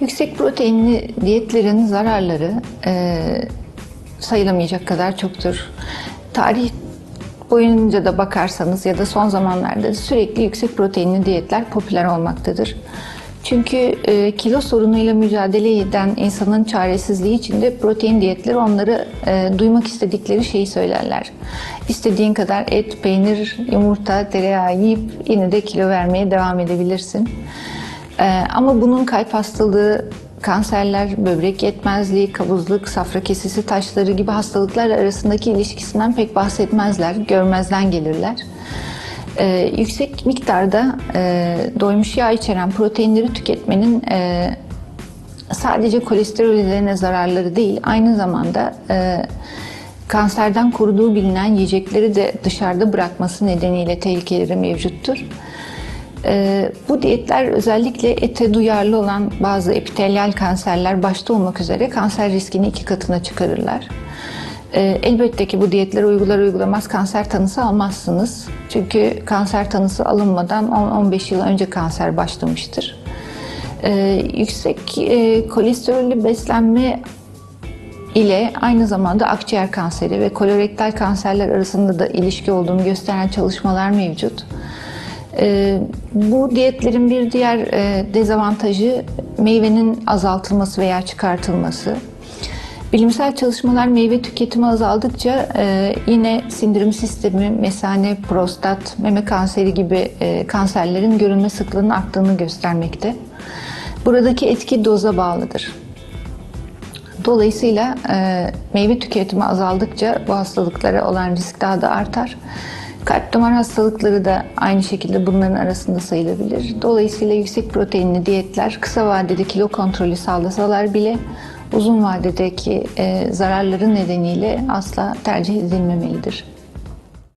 Yüksek proteinli diyetlerin zararları e, sayılamayacak kadar çoktur. Tarih boyunca da bakarsanız ya da son zamanlarda sürekli yüksek proteinli diyetler popüler olmaktadır. Çünkü e, kilo sorunuyla mücadele eden insanın çaresizliği içinde protein diyetleri onları e, duymak istedikleri şeyi söylerler. İstediğin kadar et, peynir, yumurta, tereyağı yiyip yine de kilo vermeye devam edebilirsin. Ee, ama bunun kalp hastalığı, kanserler, böbrek yetmezliği, kabızlık, safra kesesi taşları gibi hastalıklar arasındaki ilişkisinden pek bahsetmezler, görmezden gelirler. Ee, yüksek miktarda e, doymuş yağ içeren proteinleri tüketmenin e, sadece kolesterol üzerine zararları değil, aynı zamanda e, kanserden koruduğu bilinen yiyecekleri de dışarıda bırakması nedeniyle tehlikeleri mevcuttur. Ee, bu diyetler özellikle ete duyarlı olan bazı epitelyal kanserler başta olmak üzere kanser riskini iki katına çıkarırlar. Ee, elbette ki bu diyetleri uygular uygulamaz kanser tanısı almazsınız. Çünkü kanser tanısı alınmadan 10-15 yıl önce kanser başlamıştır. Ee, yüksek e, kolesterollü beslenme ile aynı zamanda akciğer kanseri ve kolorektal kanserler arasında da ilişki olduğunu gösteren çalışmalar mevcut. Ee, bu diyetlerin bir diğer e, dezavantajı meyvenin azaltılması veya çıkartılması. Bilimsel çalışmalar meyve tüketimi azaldıkça e, yine sindirim sistemi, mesane, prostat, meme kanseri gibi e, kanserlerin görülme sıklığının arttığını göstermekte. Buradaki etki doza bağlıdır. Dolayısıyla e, meyve tüketimi azaldıkça bu hastalıklara olan risk daha da artar. Kalp damar hastalıkları da aynı şekilde bunların arasında sayılabilir. Dolayısıyla yüksek proteinli diyetler kısa vadede kilo kontrolü sağlasalar bile uzun vadedeki e, zararları nedeniyle asla tercih edilmemelidir.